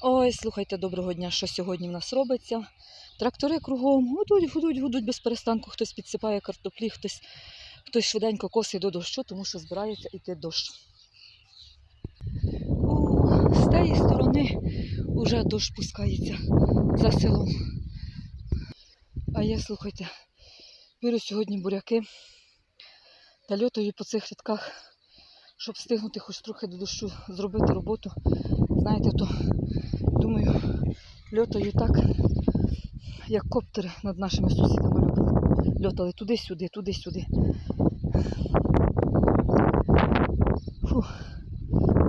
Ой, слухайте, доброго дня, що сьогодні в нас робиться. Трактори кругом гудуть, гудуть, гудуть без перестанку. Хтось підсипає картоплі, хтось, хтось швиденько косить до дощу, тому що збирається йти дощ. О, з тієї сторони вже дощ пускається за селом. А я, слухайте, беру сьогодні буряки та льотаю по цих рядках, щоб встигнути хоч трохи до дощу зробити роботу. Знаєте, то думаю, льотаю так, як коптери над нашими сусідами льотали. Льотали туди-сюди, туди-сюди.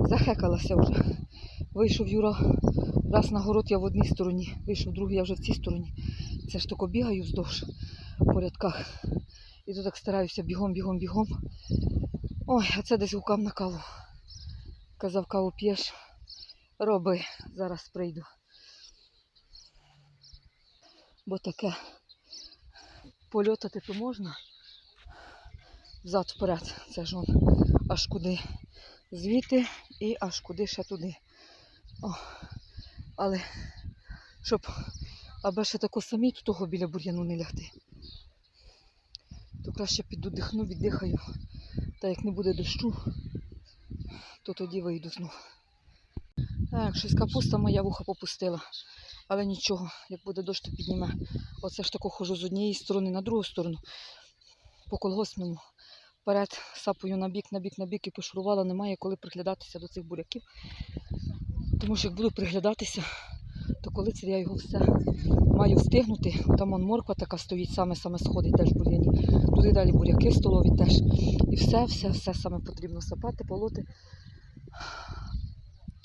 Захекалася вже. Вийшов Юра раз на город я в одній стороні, вийшов другий я вже в цій стороні. Це ж тако бігаю вздовж по рядках. І то так стараюся бігом, бігом, бігом. Ой, а це десь гукав на каву. Казав, каву п'єш. Роби, зараз прийду. Бо таке польотати то можна. Взад вперед. Це ж он аж куди звідти і аж куди ще туди. О, але щоб аби ще тако самі тут того біля бур'яну не лягти. То краще піду дихну, віддихаю. Та як не буде дощу, то тоді вийду знов. Так, щось капуста моя вуха попустила. Але нічого, як буде дощ, то підніме. Оце ж тако хожу з однієї сторони на другу сторону. По колгоспному. Вперед сапою на бік, на бік, на бік і пошурувала. Немає коли приглядатися до цих буряків. Тому що як буду приглядатися, то коли це я його все маю встигнути. Там он морква така стоїть, саме-саме сходить теж бур'яні. Туди далі буряки столові теж. І все, все, все саме потрібно сапати, полоти,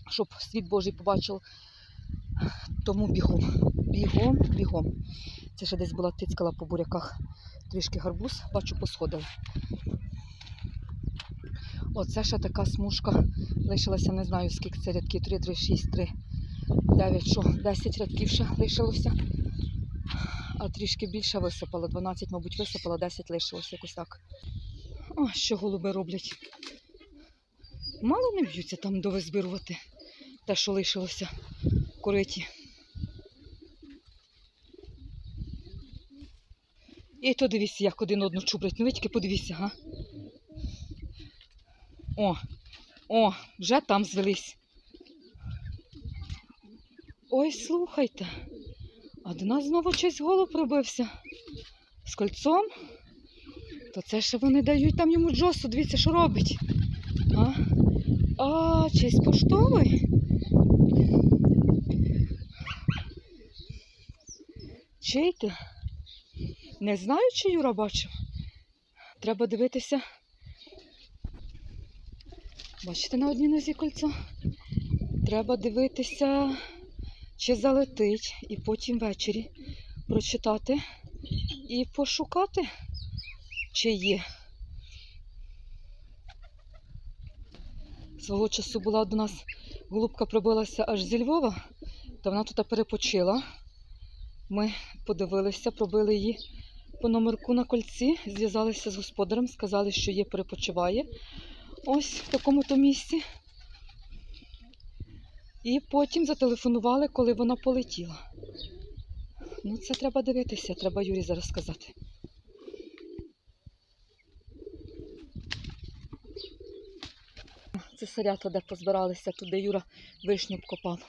щоб світ Божий побачив. Тому бігом, бігом, бігом. Це ще десь була тицькала по буряках трішки гарбуз, бачу, посходили. Оце ще така смужка. Лишилася, не знаю, скільки це рядків. 3, 3, 6, 3, 9, що, 10 рядків ще лишилося. А трішки більше висипала. 12, мабуть, висипала, 10 лишилося якось так. О, що голуби роблять. Мало не б'ються там довизбирувати те, що лишилося в кориті. І то дивіться, як один одну чубрать. Ну ви тільки подивіться, га? О, о, вже там звелись. Ой, слухайте. А до нас знову чийсь голуб пробився. З кольцом. То це ще вони дають там йому джосу. Дивіться, що робить. А, чийсь поштовий. Чий ти? Не знаю, чи Юра бачив. Треба дивитися. Бачите на одній нозі кольцо? Треба дивитися, чи залетить, і потім ввечері прочитати і пошукати, чи є. Свого часу була до нас голубка пробилася аж зі Львова, та вона тут перепочила. Ми подивилися, пробили її по номерку на кольці, зв'язалися з господарем, сказали, що є, перепочиває. Ось в такому-то місці. І потім зателефонували, коли вона полетіла. Ну, це треба дивитися, треба Юрі зараз сказати. Це сарята, де позбиралися, туди Юра вишню копав.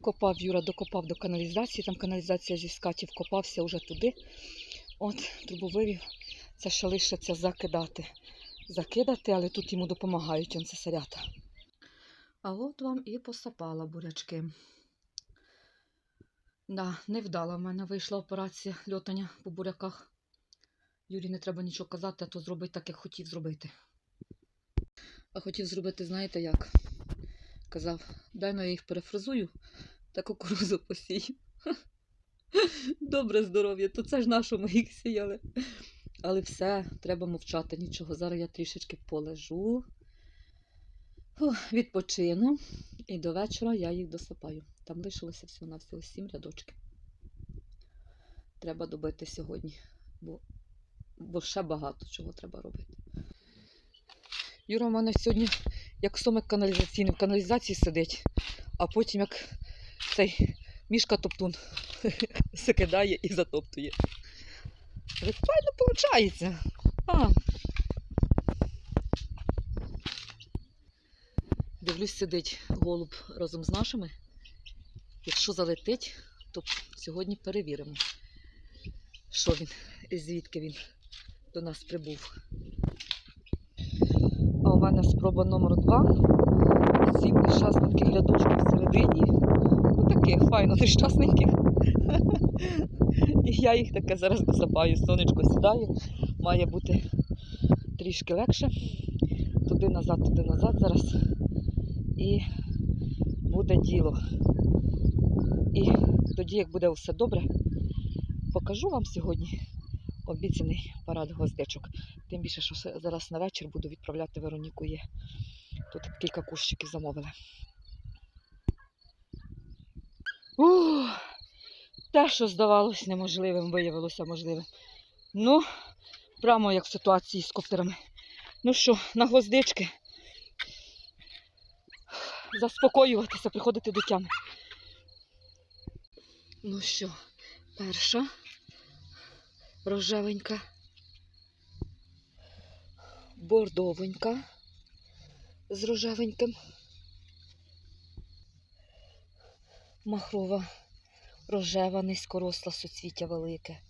Копав Юра, докопав до каналізації, там каналізація зі скатів копався вже туди. От, трубу вивів. Це ще лишиться закидати. Закидати, але тут йому допомагають он цесарята. А от вам і посапала бурячки. Да, невдала в мене вийшла операція льотання по буряках. Юрі не треба нічого казати, а то зробить так, як хотів зробити. А хотів зробити, знаєте як? Казав, дай ну я їх перефразую та кукурузу посію. Добре здоров'я, то це ж нашому їх сіяли. Але все, треба мовчати нічого. Зараз я трішечки полежу, відпочину, і до вечора я їх досипаю. Там лишилося всього на всього сім рядочків. Треба добити сьогодні, бо, бо ще багато чого треба робити. Юра в мене сьогодні як сомик каналізаційний в каналізації сидить, а потім як цей мішка топтун закидає і затоптує. Так файно виходить. А. Дивлюсь, сидить голуб разом з нашими. Якщо залетить, то сьогодні перевіримо, що він, звідки він до нас прибув. Мене спроба номер два. Сім нещасненьких рядочків всередині. Ну таких файно нещасненьких. І я їх таке зараз досипаю. Сонечко сідає. Має бути трішки легше. Туди назад, туди назад зараз. І буде діло. І тоді, як буде все добре, покажу вам сьогодні обіцяний парад гвоздичок. Тим більше, що зараз на вечір буду відправляти Вероніку є. Тут кілька кущиків замовили. Ух, те, що здавалось неможливим, виявилося можливим. Ну, прямо як в ситуації з коптерами. Ну що, на гвоздички. Заспокоюватися, приходити до тями. Ну що, перша рожевенька, бордовенька з рожевеньким, махрова, рожева, низькоросла, суцвіття велике.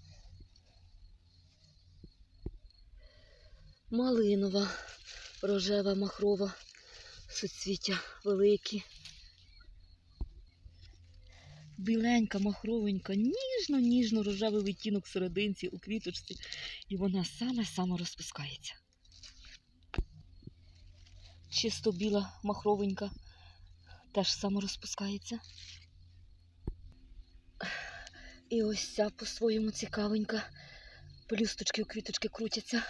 Малинова, рожева, махрова, суцвіття великі. Біленька, махровенька, ніжно-ніжно рожевий відтінок серединці у квіточці, і вона саме-саме розпускається. Чисто біла махровенька теж саме розпускається. І ось ця по-своєму цікавенька. Пелюсточки у квіточки крутяться.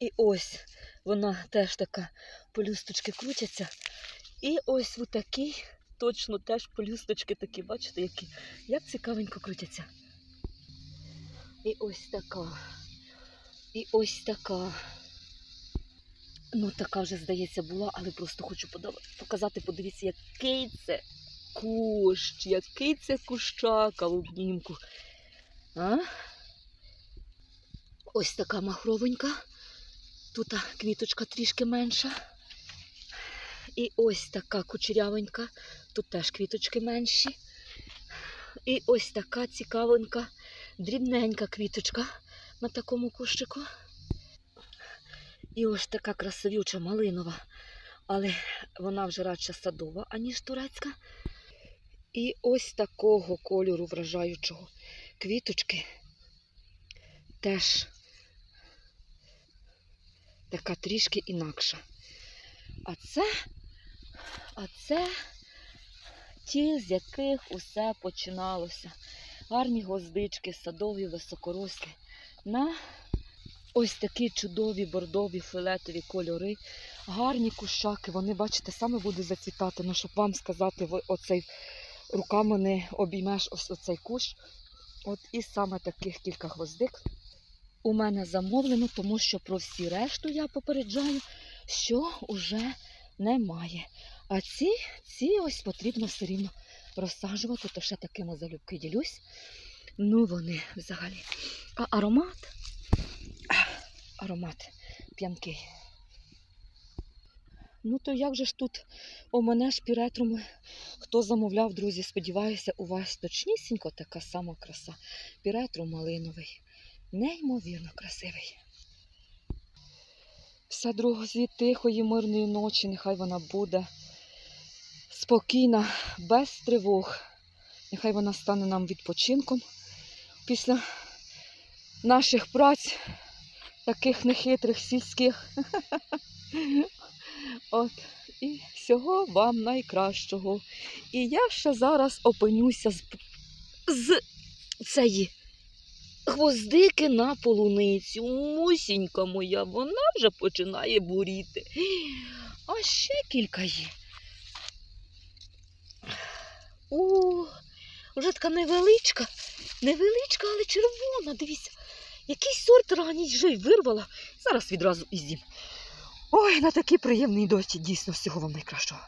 І ось вона теж така, пелюсточки крутяться. І ось у такій точно теж пелюсточки такі, бачите, які як цікавенько крутяться. І ось така. І ось така. Ну, така вже, здається, була, але просто хочу показати, подивіться, який це кущ, який це кущака в обнімку. А? Ось така махровенька. Тут квіточка трішки менша. І ось така кучерявенька. Тут теж квіточки менші. І ось така цікавенька, дрібненька квіточка на такому кущику. І ось така красивюча малинова, але вона вже радше садова, аніж турецька. І ось такого кольору вражаючого квіточки теж така трішки інакша. А це, а це ті, з яких усе починалося. Гарні гвоздички, садові, високорослі. На ось такі чудові бордові фіолетові кольори. Гарні кущаки. Вони, бачите, саме будуть зацвітати. Ну, щоб вам сказати, оцей руками не обіймеш ось оцей кущ. От і саме таких кілька гвоздик у мене замовлено, тому що про всі решту я попереджаю, що вже немає. А ці, ці ось потрібно все рівно розсаджувати, то ще такими залюбки ділюсь. Ну вони взагалі. А аромат? Аромат п'янкий. Ну то як же ж тут у мене ж піретром, хто замовляв, друзі, сподіваюся, у вас точнісінько така сама краса. Піретру малиновий. Неймовірно красивий. Вся друзі, тихої, мирної ночі, нехай вона буде спокійна, без тривог. Нехай вона стане нам відпочинком після наших праць, таких нехитрих сільських. От, і всього вам найкращого. І я ще зараз опинюся з, з цієї гвоздики на полуницю. Мусінька моя, вона вже починає буріти. А ще кілька є. О, вже така невеличка, невеличка, але червона. Дивіться, який сорт раніше й вирвала. Зараз відразу і з'їм. Ой, на такий приємний доті, дійсно, всього вам найкращого.